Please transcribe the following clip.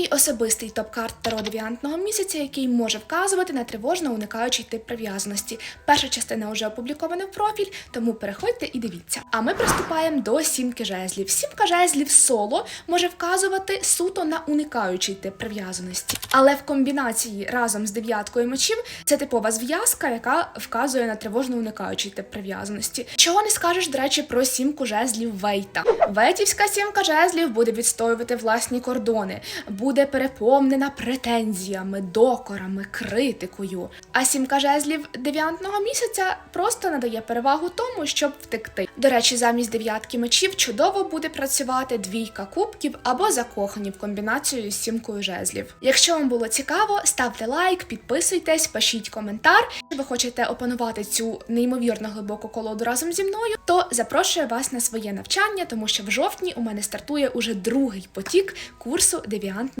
мій особистий топ-карт таро девіантного місяця, який може вказувати на тривожно уникаючий тип прив'язаності. Перша частина вже опублікована в профіль, тому переходьте і дивіться. А ми приступаємо до сімки жезлів. Сімка жезлів соло може вказувати суто на уникаючий тип прив'язаності, але в комбінації разом з дев'яткою мечів це типова зв'язка, яка вказує на тривожно уникаючий тип прив'язаності. Чого не скажеш, до речі, про сімку жезлів Вейта. Ветівська сімка жезлів буде відстоювати власні кордони, переповнена претензіями, докорами, критикою. А сімка жезлів дев'ятного місяця просто надає перевагу тому, щоб втекти. До речі, замість дев'ятки мечів чудово буде працювати двійка кубків або закохані в комбінацію з сімкою жезлів. Якщо вам було цікаво, ставте лайк, підписуйтесь, пишіть коментар. Якщо ви хочете опанувати цю неймовірно глибоку колоду разом зі мною, то запрошую вас на своє навчання, тому що в жовтні у мене стартує уже другий потік курсу Девіант